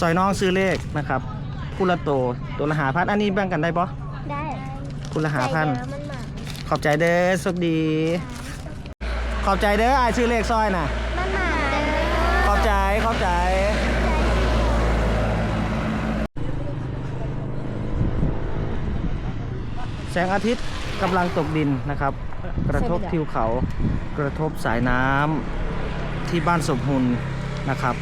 ซอยน้องซื้อเลขนะครับผู้ละโตตัวละหาพันอันนี้แบ่งกันได้ปะได้คุณละหาพัน ใจเดี๋ยวมันหมาขอบใจเด้อสุขดี ขอบใจเด้ออายซื้อเลขซอยน่ะ มันหมาเด้อ ขอบใจ ขอบใจ แสงอาทิตย์กำลังตกดินนะครับ กระทบทิวเขา กระทบสายน้ำที่บ้านสมหุนนะครับ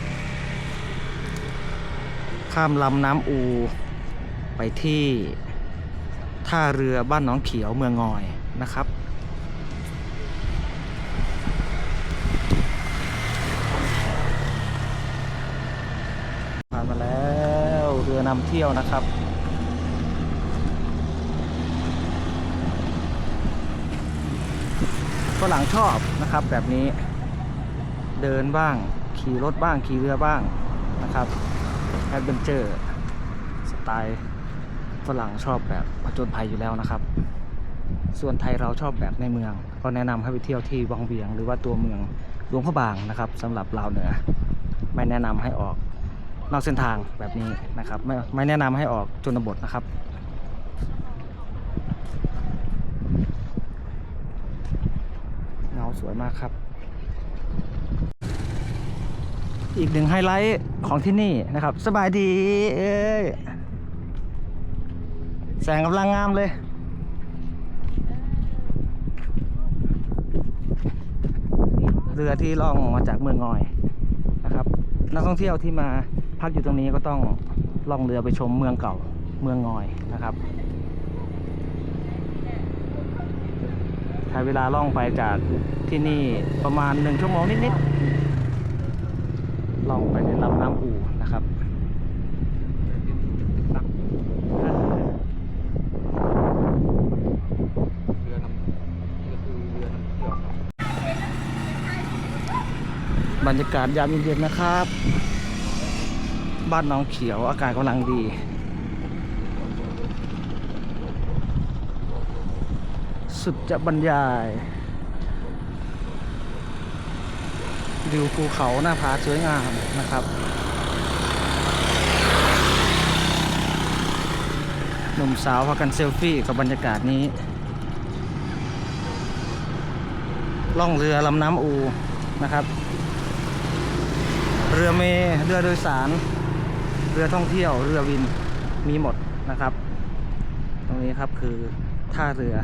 ข้ามลำน้ำอูไปที่ท่าเรือบ้านน้องเขียวเมืองงอยนะครับ ผ่านมาแล้วเรือนำเที่ยวนะครับฝรั่งชอบนะครับแบบนี้เดินบ้างขี่รถบ้างขี่เรือบ้างนะครับ แอดเวนเจอร์ สไตล์ฝรั่งชอบแบบผจญภัยอยู่แล้วนะครับ ส่วนไทยเราชอบแบบในเมือง ก็แนะนำให้ไปเที่ยวที่วังเวียง หรือว่าตัวเมืองหลวงพระบางนะครับสำหรับลาวเหนือไม่แนะนำให้ออกนอกเส้นทางแบบนี้นะครับ ไม่ไม่แนะนำให้ออกชนบทนะครับเงาสวยมากครับ อีกหนึ่งไฮไลท์ของที่นี่นะครับ สบายดีเอ้ยแสงกำลังงามเลย เรือที่ล่องมาจากเมืองงอยนะครับ นักท่องเที่ยวที่มาพักอยู่ตรงนี้ก็ต้องล่องเรือไปชมเมืองเก่าเมืองงอยนะครับใช้เวลาล่องไปจากที่นี่ประมาณหนึ่งชั่วโมงนิดๆ ล่องไปในลำน้ำอูนะครับบรรยากาศยามเย็นๆนะครับ บ้านน้องเขียวอากาศกำลังดี สุดจะบรรยาย วิวภูเขาหน้าผาสวยงามนะครับหนุ่มสาวพากันเซลฟี่กับบรรยากาศนี้ ล่องเรือลำน้ำอูนะครับ เรือเมเรือโดยสาร เรือท่องเที่ยว เรือวิน มีหมดนะครับ ตรงนี้ครับคือท่าเรือ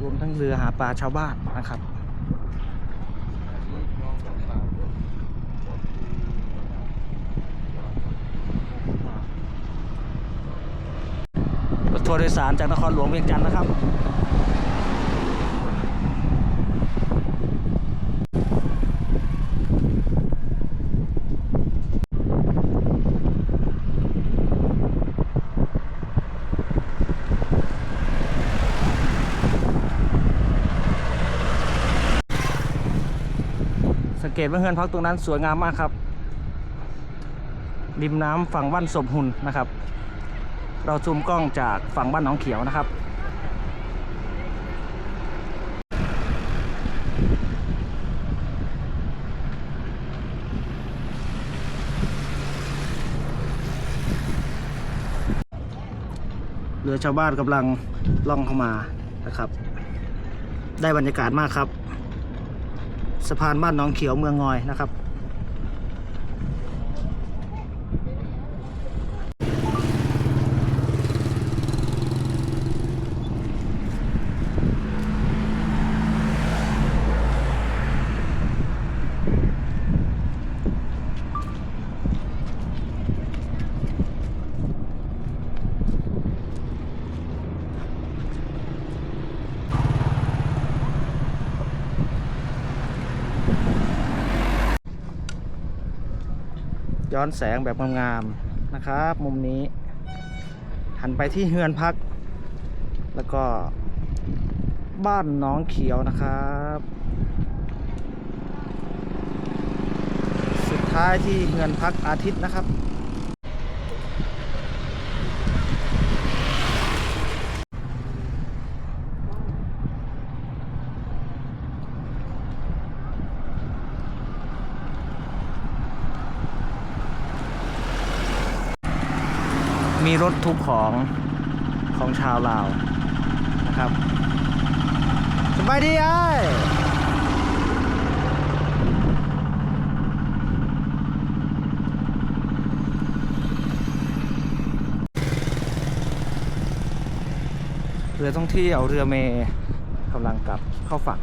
รวมทั้งเรือหาปลาชาวบ้านนะครับ รถ ทัวร์โดยสารจากนครหลวงเวียงจันทร์นะครับ สังเกตว่าเฮือนพักตรงนั้นสวยงามมากครับ ริมน้ำฝั่งบ้านสมหุนนะครับ เราซูมกล้องจากฝั่งบ้านหนองเขียวนะครับ เรือชาวบ้านกำลังล่องเข้ามานะครับ ได้บรรยากาศมากครับ สะพานบ้านหนองเขียวเมืองงอยนะครับ ย้อนแสงแบบงามๆนะครับ มุมนี้ หันไปที่เฮือนพัก แล้วก็บ้านน้องเขียวนะครับ สุดท้ายที่เฮือนพักอาทิตย์นะครับ ทุกของของชาวลาวนะครับสบายดีไอ้เรือท่องเที่ยวเรือเมกำลังกลับเข้าฝั่ง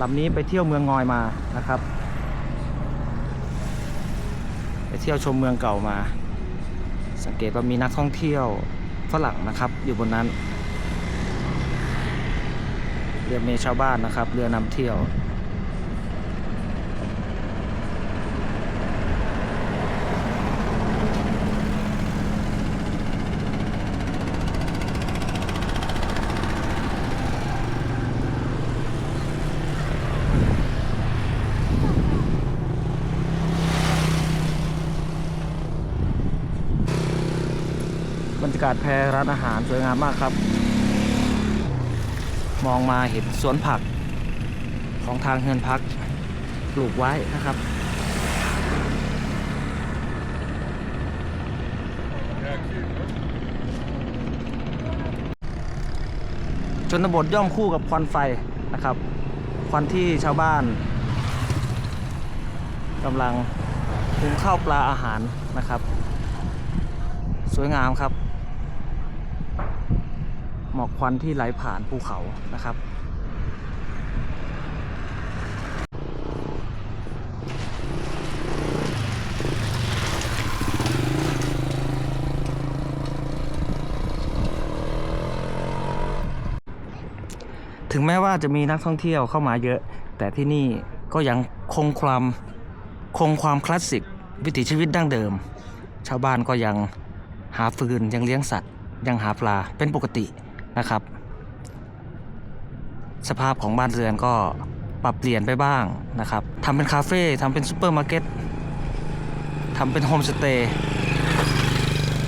ลำนี้ไปเที่ยวเมืองงอยมานะครับ ไปเที่ยวชมเมืองเก่ามา สังเกตว่ามีนักท่องเที่ยวฝรั่งนะครับ อยู่บนนั้น เรือเมชาวบ้านนะครับ เรือนำเที่ยว รรยากาศแพรร้านอาหารสวยงามมากครับ มองมาเห็นสวนผักของทางเฮือนพักปลูกไว้นะครับชนบทย่อมคู่กับควันไฟนะครับ ควันที่ชาวบ้านกำลังหุงข้าวปลาอาหารนะครับ สวยงามครับ มอกควันที่ไหลผ่านภูเขานะครับ ถึงแม้ว่าจะมีนักท่องเที่ยวเข้ามาเยอะ แต่ที่นี่ก็ยังคงความคงความคลาสสิกวิถีชีวิตดั้งเดิม ชาวบ้านก็ยังหาฟืนยังเลี้ยงสัตว์ ยังหาปลาเป็นปกติ นะครับ สภาพของบ้านเรือนก็ปรับเปลี่ยนไปบ้างนะครับทำเป็นคาเฟ่ทำเป็นซูเปอร์มาร์เก็ตทำเป็นโฮมสเตย์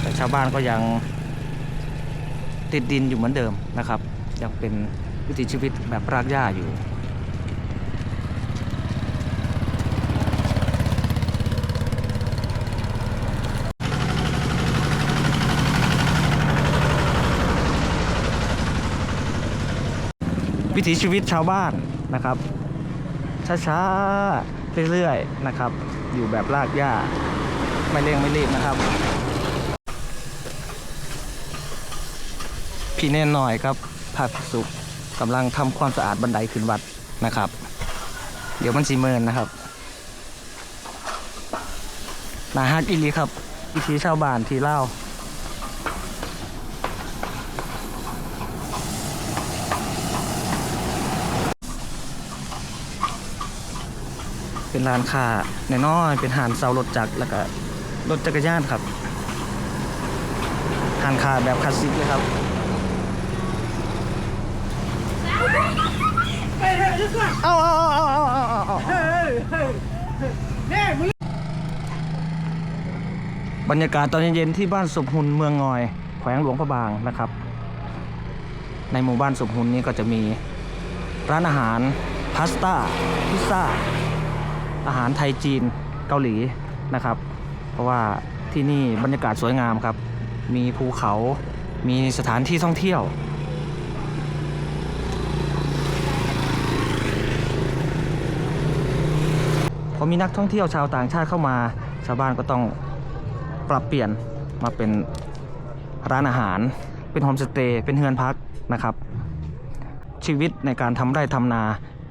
แต่ชาวบ้านก็ยังติดดินอยู่เหมือนเดิมนะครับ ยังเป็นวิถีชีวิตแบบรากหญ้าอยู่ วิถีชีวิตชาวบ้านนะครับ ช้าๆ เรื่อยๆ นะครับ อยู่แบบรากหญ้า ไม่เร่งไม่รีบนะครับ พี่เน่นหน่อยครับภาคสุขกำลังทำความสะอาดบันไดขึ้นวัดนะครับ เดี๋ยวมันสีเมินนะครับนาฮักอีลีครับวิถีชาวบ้านที่เล่า เป็นร้านค้าน้อยเป็นหานเซารถจักรแล้วก็รถจักรยานครับหานค้าแบบคลาสสิกเลยครับเอาเอาเอาเอาเอาเอาเบรรยากาศตอนเย็นๆที่บ้านสมหุนเมืองงอย แขวงหลวงพระบางนะครับ ในหมู่บ้านสมหุนนี้ก็จะมีร้านอาหารพาสต้าพิซซ่า อาหารไทยจีนเกาหลีนะครับ เพราะว่าที่นี่บรรยากาศสวยงามครับ มีภูเขามีสถานที่ท่องเที่ยว พอมีนักท่องเที่ยวชาวต่างชาติเข้ามา ชาวบ้านก็ต้องปรับเปลี่ยนมาเป็นร้านอาหาร เป็นโฮมสเตย์เป็นเฮือนพักนะครับ ชีวิตในการทำไร่ทำนา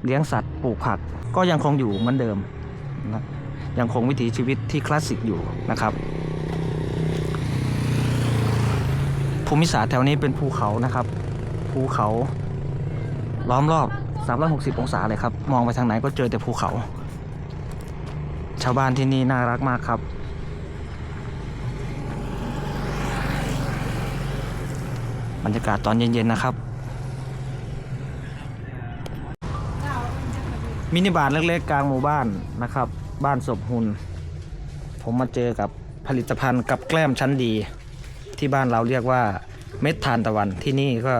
เลี้ยงสัตว์ปลูกผักก็ยังคงอยู่เหมือนเดิม นะยังคงวิถีชีวิตที่คลาสสิกอยู่นะครับภูมิศาสตร์แถวนี้เป็นภูเขานะครับ ภูเขาล้อมรอบ 360 องศาเลยครับ มองไปทางไหนก็เจอแต่ภูเขา ชาวบ้านที่นี่น่ารักมากครับ บรรยากาศตอนเย็นๆนะครับ มินิบาร์เล็กๆกลางหมู่บ้านนะครับ บ้านศพหุนผมมาเจอกับผลิตภัณฑ์กับแกล้มชั้นดี ที่บ้านเราเรียกว่าเม็ดทานตะวันที่นี่ก็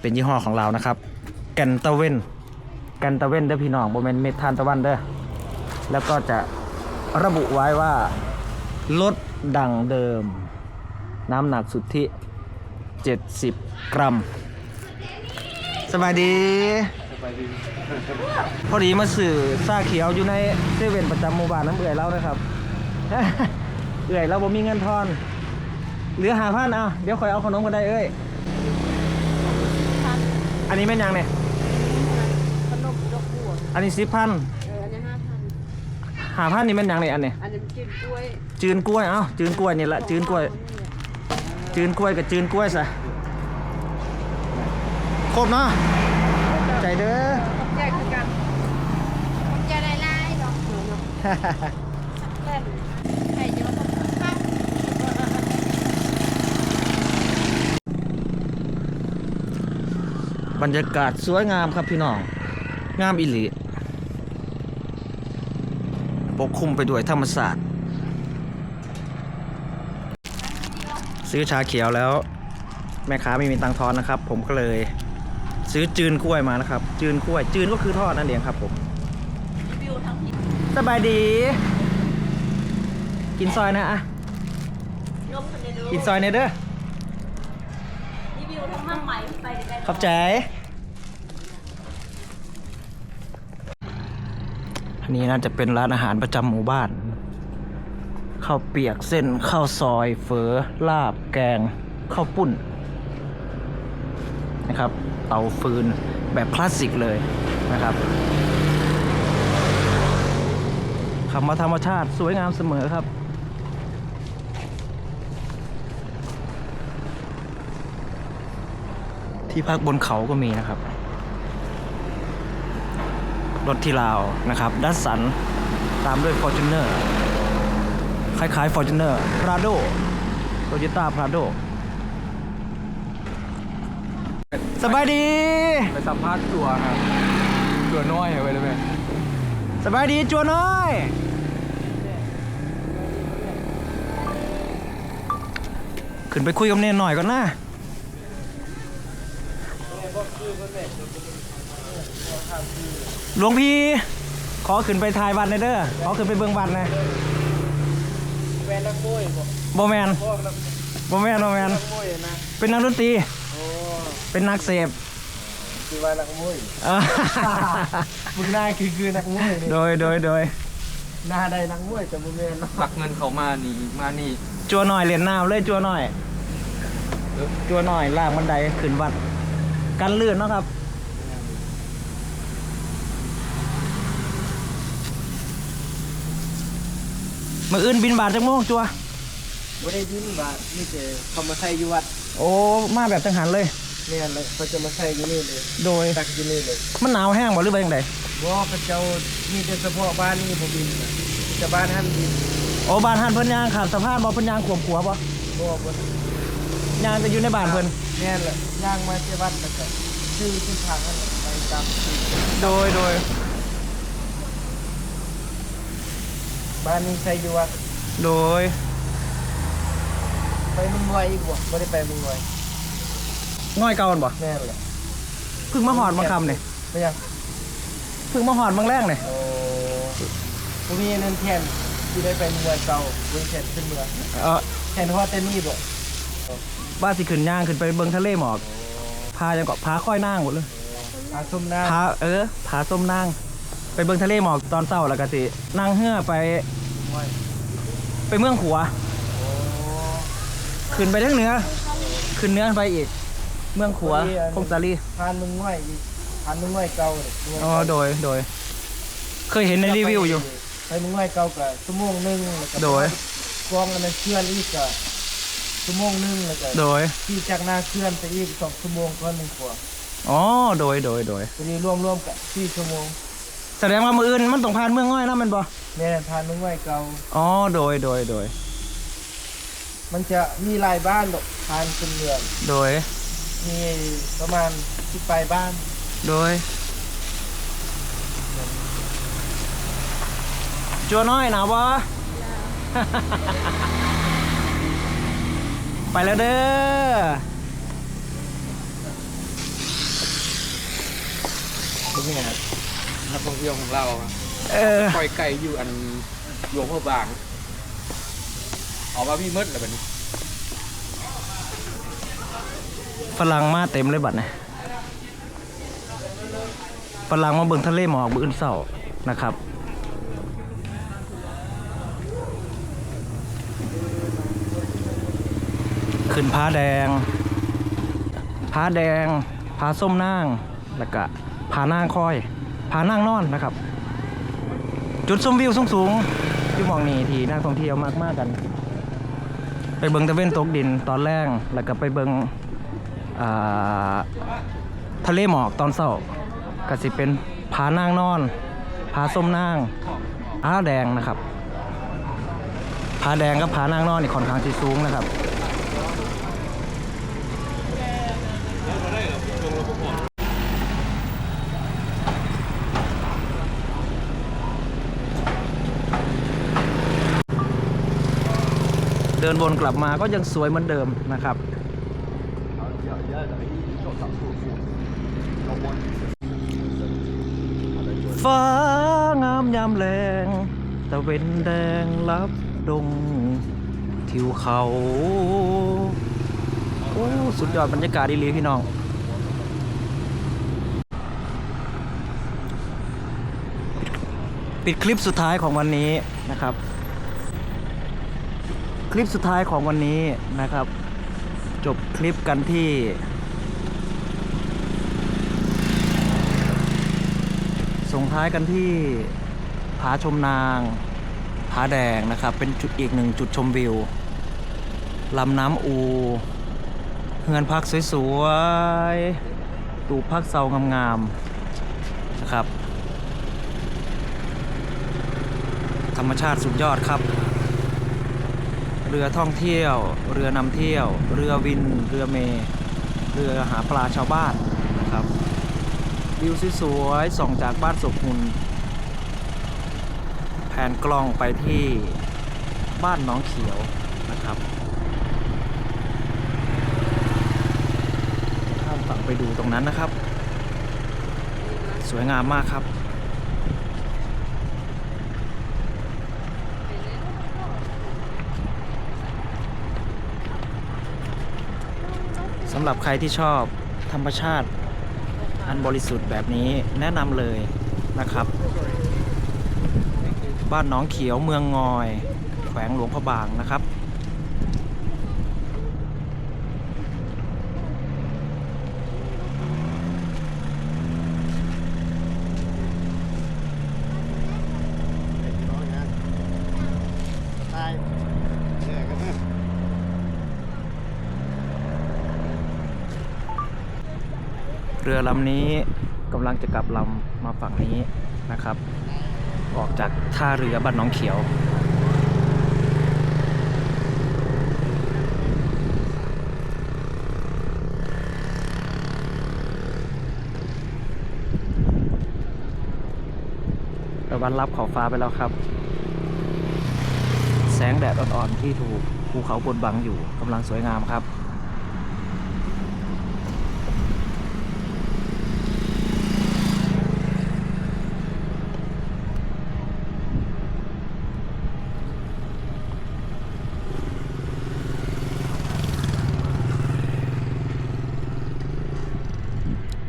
เป็นยี่ห้อของเรานะครับ แกนตะเวนแกนตะเวนเด้อพี่น้องโมเมนเม็ดทานตะวันเด้อแล้วก็จะระบุไว้ว่าลดดังเดิม น้ำหนักสุทธิ 70 กรัม สบายดี สบายดีพอดีมาสื่อซาเขียวอยู่ในเซเว่นประจำหมู่บ้านน้ำเอื่อยแล้วนะครับ เอื่อยเราบ่มีเงินทอน เหลือหาพันเอาเดี๋ยวคอยเอาขนมกันได้เอ้ย อันนี้แม่นยังเนี่ย ขนมดอกบัวอันนี้สิบพันเอออันนี้ห้าพันหาพันนี่แม่นยังเนี่ยอันนี้อันนี้มันกินกล้วยจืนกล้วยเอ้าจืนกล้วยนี่ละจืนกล้วย จืนกล้วยกับจืนกล้วยซะครบเนาะใจ เด้อแยกคือกันจะได้ไล่ดอกเสือเนาะเล่นใครจะมาต้องพักบรรยากาศสวยงามครับพี่น้อง งามอิลิปกคลุมไปด้วยธรรมศาสตร์ ซื้อชาเขียวแล้ว แม่ค้าไม่มีตังค์ทอนนะครับ ผมก็เลย ซื้อจืนกล้วยมานะครับ จืนกล้วย จืนก็คือทอดนั่นเองครับผมวิวทั้งผิดสบายดี กินซอยนะอะลมคนเดียวดูกินซอยเนเด้อรีวิวทั้งห้างใหม่ไปได้ขอบใจอันนี้น่าจะเป็นร้านอาหารประจำหมู่บ้านข้าวเปียกเส้นข้าวซอยเฝอลาบแกงข้าวปุ้น นะครับ เตาฟืนแบบคลาสสิกเลยนะครับคำว่าธรรมชาติสวยงามเสมอครับที่พักบนเขาก็มีนะครับ รถที่ลาวนะครับดัสสัน ตามด้วย Fortuner คล้ายๆ Fortuner Prado Toyota Prado สบายดี ไปสัมภาษณ์ตัวครับตัวน้อยเอาไว้เลยไหมสบายดีจัวน้อย ขึ้นไปคุยกับเนนหน่อยก่อนนะหลวงพี่ ขอขึ้นไปถ่ายวัดหน่อยเด้อขอขึ้นไปเบิ่งวัดหนะแวนนักมวยบอกบ่แมนพวกนักบ่แมนบ่แมน มวยนะเป็นนักดนตรีโอ้ เป็นนักเสพคือว่านักมวยเออมึงหน้าคือคือนักมวยนี่โดยโดยโดยหน้าได้นักมวยแต่บุเมนปักเงินเขามานี่มานี่จัวหน่อยเหรียญน้ำเลยจัวหน่อยจัวหน่อยลากบันไดขึ้นวัด กันลื่นเนาะครับ มืออื่นบินบาทจังโมงจัวไม่ได้ยินว่านี่เจเขามาใส่อยู่วัด โอ้ มาแบบจังหันเลยเนี่ยเลยเขาจะมาใส่อยู่นี่เลยโดยตักอยู่นี่เลยมันหนาวแห้งบ่หรือไปยังไงว่าพระเจ้ามีแต่เฉพาะบ้านนี่ผมบินนะแต่บ้านท่านบินโอ้บ้านหันเพิ่นยางขามสะพานบ่เพิ่นยางขวบขัวบ่บอกว่ายางจะอยู่ในบ้านเพิ่นเนี่ยแหละย่างมาที่วัดแล้วก็ชื่อที่ทางนั่นแหละไปตามที่โดยโดยบ้านนี้ใส่อยู่วัดโดยไปมึงไวอีกบ่ไม่ได้ไปมึงไว ง่อยเก่าบ่แน่แหละเพิ่งมาหอดบางคำเนี่ยไม่ยังเพิ่งมาหอดบางแรกเนี่ยโอ้ผมมีเงินแทนที่ได้ไปมึงไวเก่าเมืองแทนขึ้นเมืองเออแทนฮอดเต็มนี่บ่บ้านสิขึ้นย่างขึ้นไปเบิ่งทะเลหมอกพาจังเกาะพาค่อยนั่งหมดเลยอาส้มน้พาเออพาส้มนั่งไปเบิ่งทะเลหมอกตอนเช้าแล้วก็สินั่งเหือไปำไว้ไปเมืองขัว โอ้ขึ้นไปทางเหนือขึ้นเหนือไปอีก เมืองขัวคงสาลีทานมึงไวอีกทานมึงไวเก่าเลยอ๋อโดยโดย เคยเห็นในรีวิวอยู่ไปมึงไวเก่าก็ชั่วโมงหนึงแล้วก็โดยกองอันนั้นเคลื่อนอีกก็ชั่วโมงหนึงแล้วก็โดยที่จากหน้าเคลื่อนไปอีกสองชั่วโมงก็หนึ่งกว่าอ๋อโดยโดยโดยตัวนี้รวมๆกับสี่ชั่วโมง แสดงว่ามืออื่นมันต้องผ่านเมืองง่อยนะแมันบ่แม่ทานมึงไวเก่าอ๋อโดยโดยโดยมันจะมีหลายบ้านหรอกทานเป็นเมืองโดย มีประมาณสิบปลายบ้านโดยจัวน้อยหนาวบ่ ไปแล้วเด้อเป็นยังไงนักท่องเที่ยวของเราเออ ปล่อยไก่อยู่อันหลวงพ่อบาง ออกมาพี่มืดเลยแบบนี้ ฝ รั่งมาเต็มเลยบัดเนี่ยฝรั่งมาเบิ่งทะเลหมอกบื้นเสานะครับขึ้นผ้าแดงผ้าแดงผ้าส้มนางแล้วก็ผ้านางคอยผ้านางนอนนะครับ จุดชมวิวสูงๆที่มองนี้ที่นักท่องเที่ยวมากมากๆกัน ไปเบิงตะเวนตกดินตอนแรกแล้วก็ไปเบิง ทะเลหมอกตอนเช้าก็สิเป็นผานางนอนผาส้มนางผาแดงนะครับผาแดงกับผานางนอนนี่ค่อนข้างที่สูงนะครับเดินวนกลับมาก็ยังสวยเหมือนเดิมนะครับ ฟ้างามยามแรงตะเวนแดงลับดงทิวเขาโอ้สุดยอดบรรยากาศดีหลีพี่น้อง ปิดคลิปสุดท้ายของวันนี้นะครับ คลิปสุดท้ายของวันนี้นะครับ จบคลิปกันที่ งท้ายกันที่ผาชมนางผาแดงนะครับ เป็นจุดอีกหนึ่งจุดชมวิวลำน้ำอูเฮือนพักสวยๆตูพักเซางามๆนะครับ ธรรมชาติสุดยอดครับ เรือท่องเที่ยว เรือนำเที่ยว เรือวิน เรือเม เรือหาปลาชาวบ้าน วิวสวยๆส่องจากบ้านศพหุนแผนกล้องไปที่บ้านน้องเขียวนะครับข้ามฝั่งไปดูตรงนั้นนะครับ สวยงามมากครับสำหรับใครที่ชอบธรรมชาติ อันบริสุทธิ์แบบนี้แนะนำเลยนะครับ บ้านน้องเขียวเมืองงอย แขวงหลวงพระบางนะครับ ตายแย่กันนะ เรือลำนี้กำลังจะกลับลำมาฝั่งนี้นะครับ ออกจากท่าเรือบ้านน้องเขียว ตะวันรับขอบฟ้าไปแล้วครับ แสงแดดอ่อนๆที่ถูกภูเขาบนบังอยู่กำลังสวยงามครับ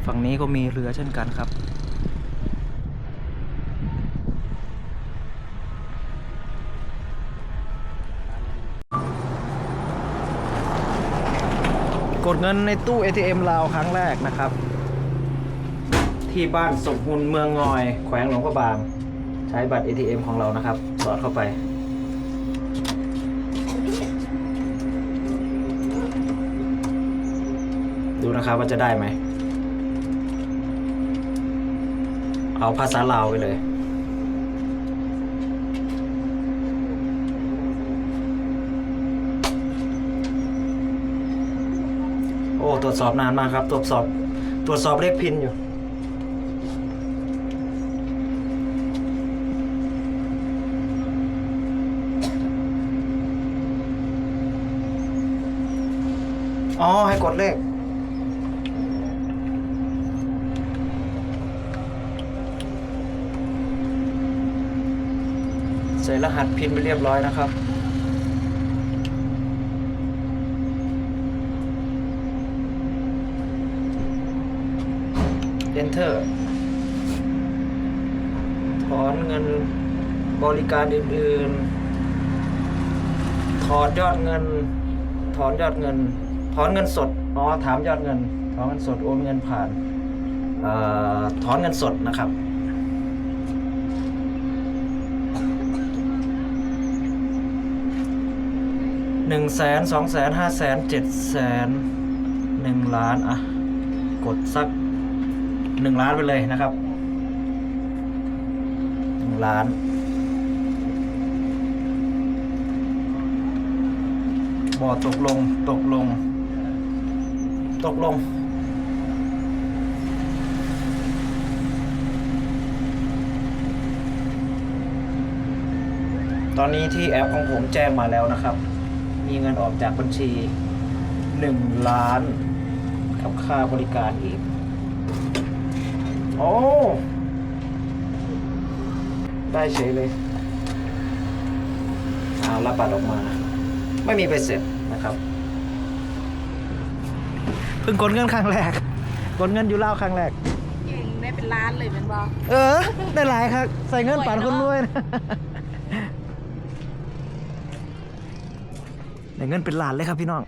ฝั่งนี้ ก็มีเรือเช่นกันครับ กดเงินในตู้ ATM ลาวครั้งแรกนะครับ ที่บ้านสมหุนเมืองงอย แขวงหลวงพระบาง ใช้บัตร ATM ของเรานะครับ สอดเข้าไปดูนะครับว่าจะได้ไหม เอาภาษาลาวไปเลยโอ้ตรวจสอบนานมากครับตรวจสอบตรวจสอบเลขพินอยู่อ๋อให้กดเลข ใส่รหัสพินไปเรียบร้อยนะครับเอนเตอร์ถอนเงินบริการอื่นๆ ถอนยอดเงิน ถอนยอดเงิน ถอนเงินสด อ๋อ ถามยอดเงิน ถอนเงินสด โอนเงินผ่านอถอนเงินสดนะครับ หนึ่งแสนสองแสนห้าแสนเจ็ดแสนหนึ่งล้านอะ กดสักหนึ่งล้านไปเลยนะครับหนึ่งล้านบอตกลงตกลง ตกลงตอนนี้ที่แอปของผมแจ้งมาแล้วนะครับ มีเงินออกจากบัญชีหนึ่งล้านกับค่าบริการอีก โอ้ ได้เฉยเลยเอารับบัตรออกมา ไม่มีไปเสร็จนะครับ เพิ่งกดเงินครั้งแรก กดเงินอยู่เล่าวครั้งแรก เก่งได้เป็นล้านเลยแมันบอกเออ ได้หลายครับ ใส่เงินปันคนรวยนะ ได้ เงินเป็นล้านเลยครับพี่น้อง